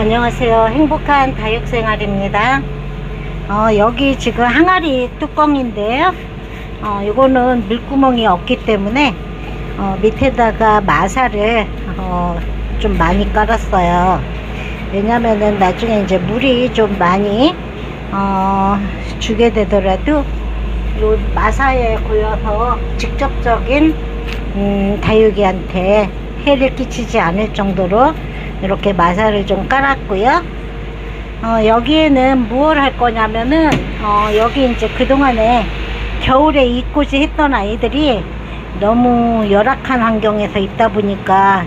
안녕하세요. 행복한 다육생활입니다. 어, 여기 지금 항아리 뚜껑인데요. 어, 이거는 물구멍이 없기 때문에 어, 밑에다가 마사를 어, 좀 많이 깔았어요. 왜냐면은 나중에 이제 물이 좀 많이 어, 주게 되더라도 요 마사에 고여서 직접적인 음, 다육이한테 해를 끼치지 않을 정도로 이렇게 마사를 좀 깔았고요. 어, 여기에는 무엇을 할 거냐면은 어, 여기 이제 그동안에 겨울에 이꽃이 했던 아이들이 너무 열악한 환경에서 있다 보니까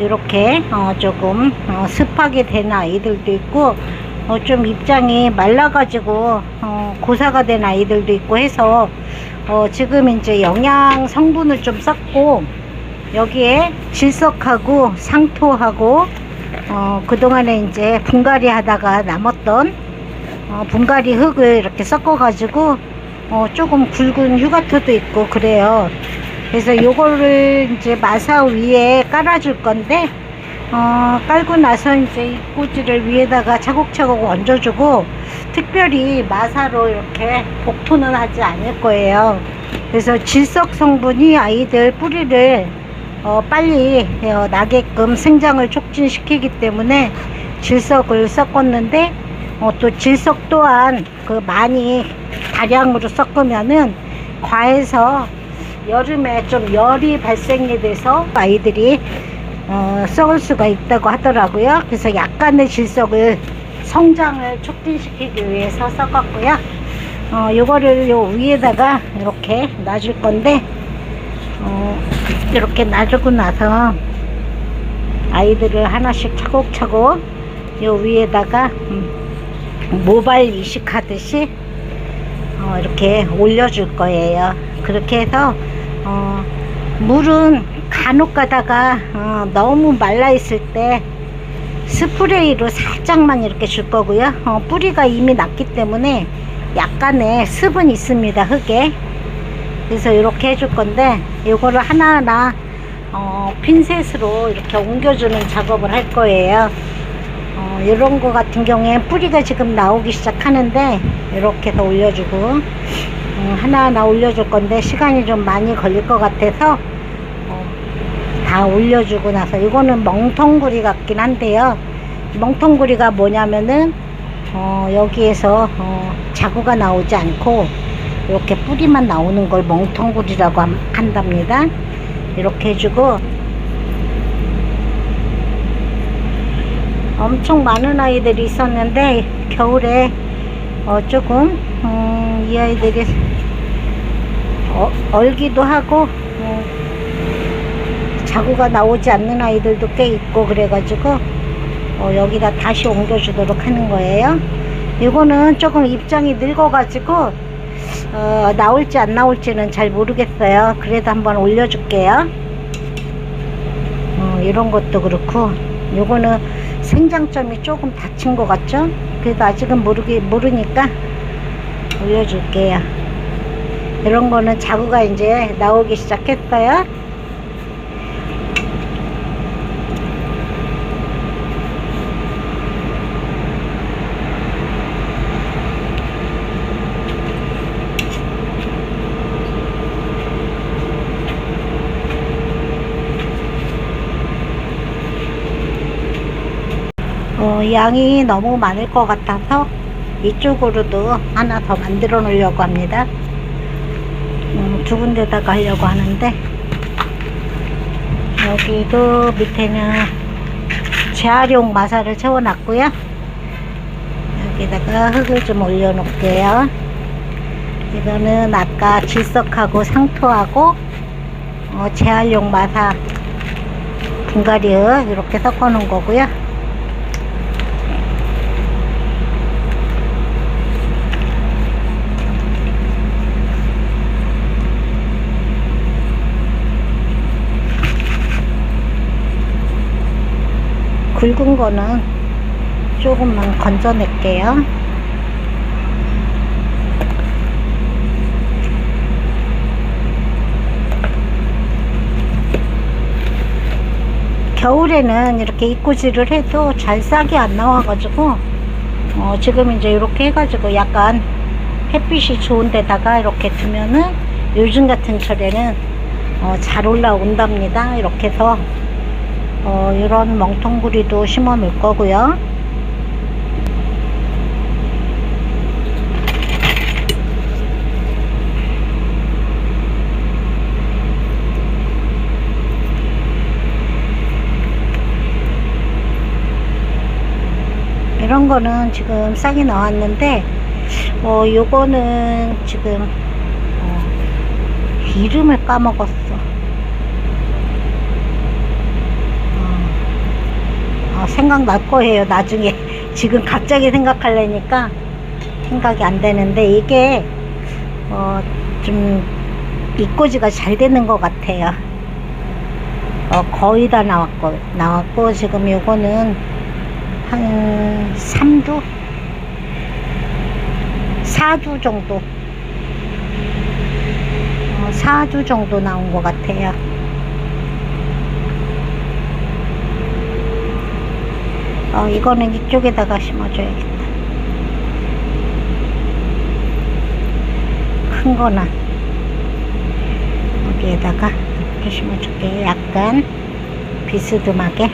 이렇게 어, 조금 어, 습하게 된 아이들도 있고 어, 좀 입장이 말라가지고 어, 고사가 된 아이들도 있고 해서 어, 지금 이제 영양 성분을 좀 썼고 여기에 질석하고 상토하고 어, 그동안에 이제 분갈이 하다가 남았던 어, 분갈이 흙을 이렇게 섞어 가지고 어, 조금 굵은 휴가토도 있고 그래요 그래서 요거를 이제 마사 위에 깔아 줄 건데 어, 깔고 나서 이제 이 꼬지를 위에다가 차곡차곡 얹어주고 특별히 마사로 이렇게 복토는 하지 않을 거예요. 그래서 질석 성분이 아이들 뿌리를 어, 빨리 어, 나게끔 생장을 촉진시키기 때문에 질석을 섞었는데 어, 또 질석 또한 그 많이 다량으로 섞으면은 과해서 여름에 좀 열이 발생이 돼서 아이들이 어, 썩을 수가 있다고 하더라고요. 그래서 약간의 질석을 성장을 촉진시키기 위해서 섞었고요. 어, 요거를 요 위에다가 이렇게 놔줄 건데, 어, 이렇게 놔주고 나서 아이들을 하나씩 차곡차곡 요 위에다가 음, 모발 이식하듯이 어, 이렇게 올려줄 거예요. 그렇게 해서 어, 물은 간혹 가다가 어, 너무 말라 있을 때 스프레이로 살짝만 이렇게 줄 거고요. 어, 뿌리가 이미 났기 때문에 약간의 습은 있습니다. 흙에. 그래서 이렇게 해줄 건데 이거를 하나하나 어, 핀셋으로 이렇게 옮겨주는 작업을 할 거예요. 어, 이런 거 같은 경우에 뿌리가 지금 나오기 시작하는데 이렇게 더 올려주고 음, 하나하나 올려줄 건데 시간이 좀 많이 걸릴 것 같아서 어, 다 올려주고 나서 이거는 멍텅구리 같긴 한데요 멍텅구리가 뭐냐면은 어, 여기에서 어, 자구가 나오지 않고 이렇게 뿌리만 나오는 걸 멍텅구리라고 함- 한답니다 이렇게 해주고 엄청 많은 아이들이 있었는데 겨울에 어, 조금 음, 이 아이들이 어, 얼기도 하고 어, 자구가 나오지 않는 아이들도 꽤 있고 그래가지고 어, 여기다 다시 옮겨주도록 하는 거예요. 이거는 조금 입장이 늙어가지고 어, 나올지 안 나올지는 잘 모르겠어요. 그래도 한번 올려줄게요. 어, 이런 것도 그렇고 요거는 생장점이 조금 다친 것 같죠? 그래도 아직은 모르기, 모르니까 올려줄게요. 이런 거는 자구가 이제 나오기 시작했어요. 어, 양이 너무 많을 것 같아서 이쪽으로도 하나 더 만들어 놓으려고 합니다. 음, 두 군데다가 하려고 하는데 여기도 밑에는 재활용 마사를 채워놨고요. 여기다가 흙을 좀 올려놓을게요. 이거는 아까 질석하고 상토하고 어, 재활용 마사 분갈이 흙 이렇게 섞어 놓은 거고요. 굵은 거는 조금만 건져낼게요. 겨울에는 이렇게 입고지를 해도 잘 싹이 안 나와가지고 어, 지금 이제 이렇게 해가지고 약간 햇빛이 좋은 데다가 이렇게 두면은 요즘 같은 철에는 어, 잘 올라온답니다. 이렇게 해서 어, 이런 멍텅구리도 심어 놓을 거고요. 이런 거는 지금 싹이 나왔는데 어 요거는 지금 어, 이름을 까먹었어 어, 어, 생각날 거예요 나중에 지금 갑자기 생각하려니까 생각이 안 되는데 이게 어, 좀 입고지가 잘 되는 것 같아요 어, 거의 다 나왔고 나왔고 지금 요거는 한 3두? 4두 정도. 어, 4두 정도 나온 것 같아요. 어, 이거는 이쪽에다가 심어줘야겠다. 큰 거는 여기에다가 이렇게 심어줄게요. 약간 비스듬하게.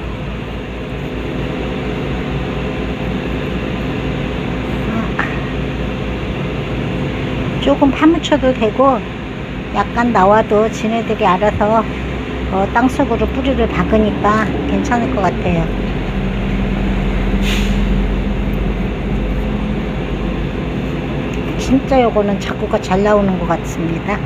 조금 파묻혀도 되고 약간 나와도 지네들이 알아서 어, 땅속으로 뿌리를 박으니까 괜찮을 것 같아요. 진짜 요거는 자꾸가 잘 나오는 것 같습니다.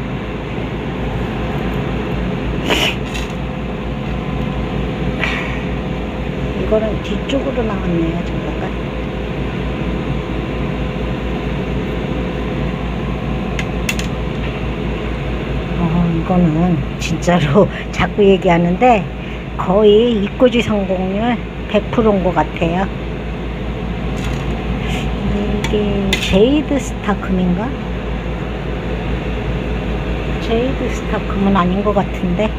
이거는 뒤쪽으로 나왔네요, 잠깐만. 어, 이거는 진짜로 자꾸 얘기하는데 거의 입고지 성공률 100%인 것 같아요. 이게 제이드 스타금인가? 제이드 스타금은 아닌 것 같은데.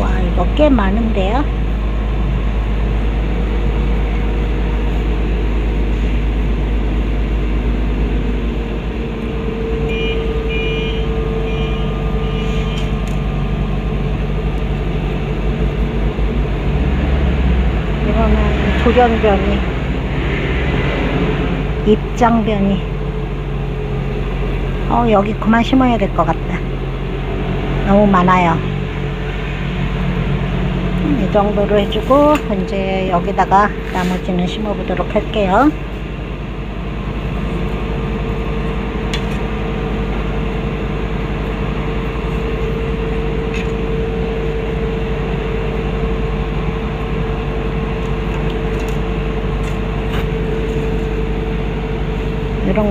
와, 이거 꽤 많은데요? 이거는 돌연변이, 입장변이. 어, 여기 그만 심어야 될 것 같다. 너무 많아요. 이 정도로 해주고, 이제 여기다가 나머지는 심어 보도록 할게요.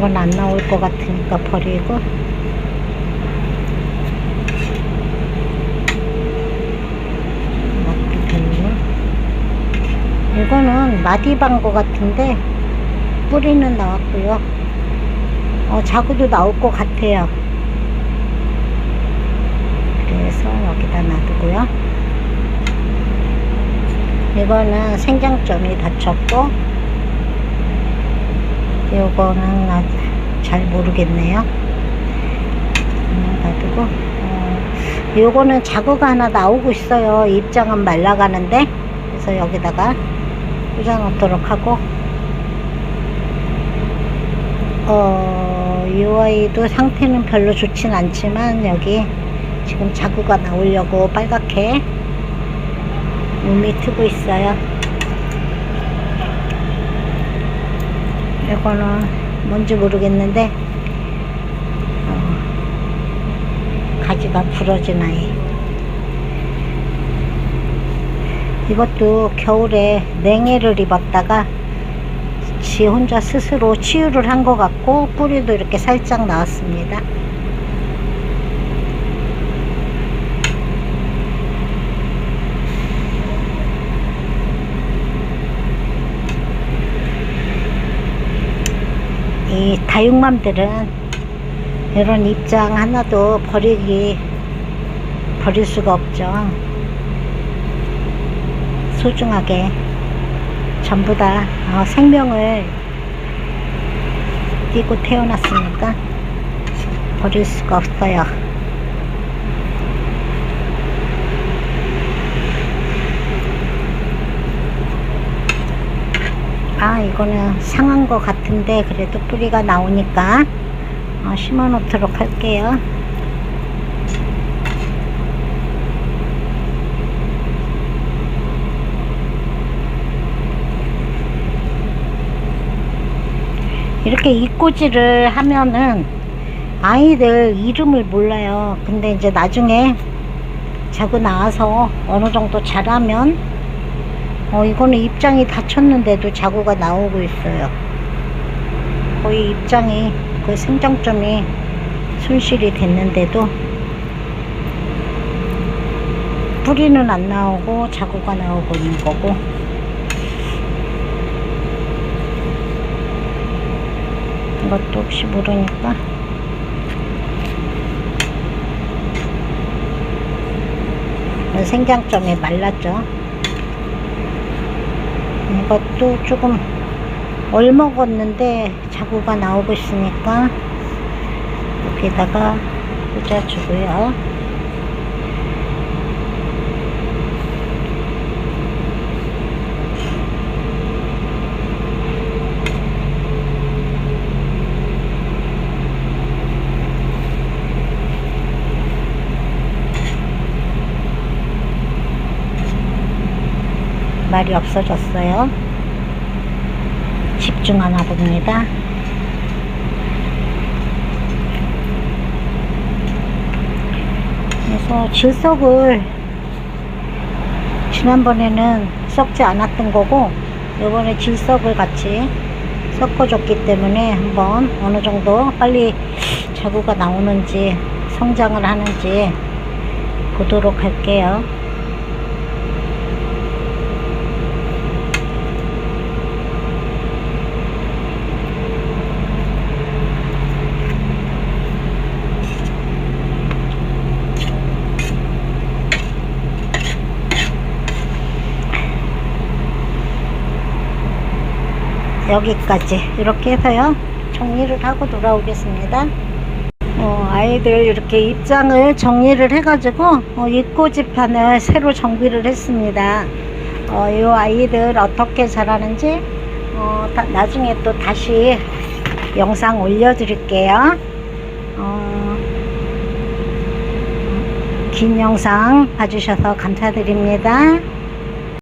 이런 건 안 나올 것 같으니까 버리고. 이거는 마디방거 같은데 뿌리는 나왔고요. 어, 자구도 나올 것 같아요. 그래서 여기다 놔두고요. 이거는 생장점이 다쳤고 요거는 나 잘 모르겠네요. 음, 놔두고 어, 요거는 자구가 하나 나오고 있어요. 입장은 말라가는데 그래서 여기다가 꽂아놓도록 하고 어, 이 아이도 상태는 별로 좋진 않지만 여기 지금 자구가 나오려고 빨갛게 몸이 트고 있어요. 이거는 뭔지 모르겠는데 어, 가지가 부러진 아이. 이것도 겨울에 냉해를 입었다가 지 혼자 스스로 치유를 한 것 같고 뿌리도 이렇게 살짝 나왔습니다 이 다육맘들은 이런 입장 하나도 버리기 버릴 수가 없죠. 소중하게 전부 다 어, 생명을 띄고 태어났으니까 버릴 수가 없어요. 아 이거는 상한 것 같은데 그래도 뿌리가 나오니까 어, 심어 놓도록 할게요. 이렇게 잎꽂이를 하면은 아이들 이름을 몰라요. 근데 이제 나중에 자고 나와서 어느 정도 자라면 어, 이거는 입장이 닫혔는데도 자구가 나오고 있어요. 거의 입장이 그 생장점이 손실이 됐는데도 뿌리는 안 나오고 자구가 나오고 있는 거고 이것도 혹시 모르니까 생장점이 말랐죠. 이것도 조금 얼먹었는데 자구가 나오고 있으니까 여기다가 꽂아주고요. 말이 없어졌어요. 집중하나 봅니다. 그래서 질석을 지난번에는 썩지 않았던 거고 이번에 질석을 같이 섞어줬기 때문에 한번 어느 정도 빨리 자구가 나오는지 성장을 하는지 보도록 할게요. 여기까지 이렇게 해서요. 정리를 하고 돌아오겠습니다. 어, 아이들 이렇게 입장을 정리를 해가지고 어, 입고집판을 새로 정비를 했습니다. 어, 이 아이들 어떻게 자라는지 어, 다- 나중에 또 다시 영상 올려드릴게요. 어, 긴 영상 봐주셔서 감사드립니다